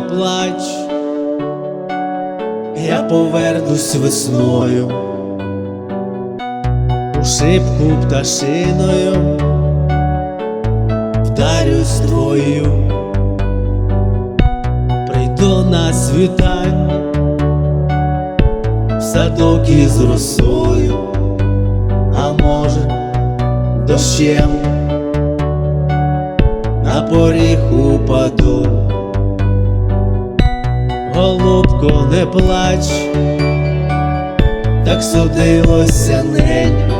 плач, я повернусь весною, у шибку пташиною, вдарюсь твою, прийду на світання, в садок із росою, а може дощем на поріг упаду. Не плач, так судилося ненька,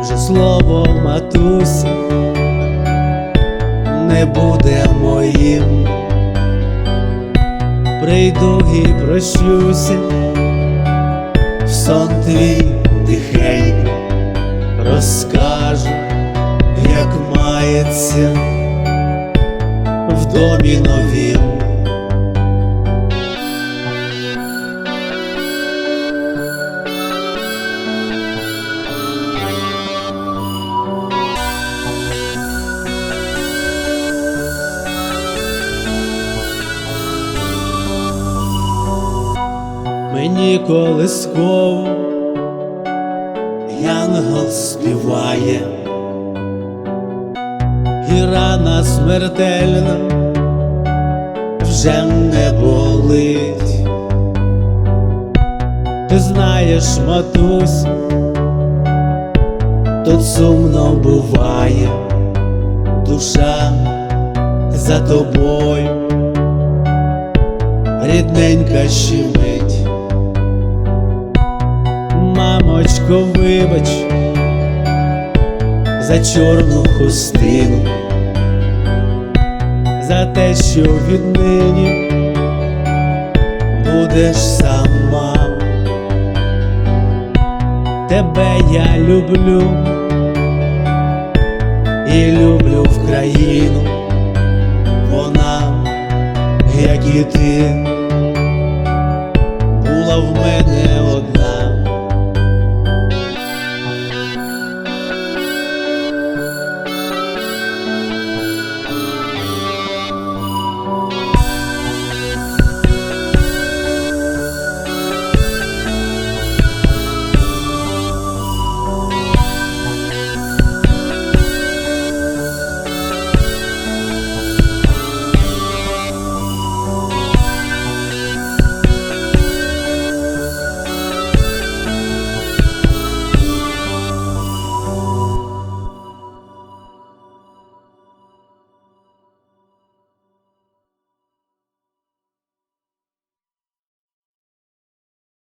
вже слово матусі не буде моїм. Прийду і прощуся, в сон твій тихенько розкажу, як мається в домі новім. Мені колисково янгол співає, і рана смертельна вже не болить. Ти знаєш, матусь, тут сумно буває, душа за тобою, рідненька щемить. Мамочко, вибач за чорну хустину, за те, що віднині будеш сама. Тебе я люблю і люблю в країну, вона, як і ти,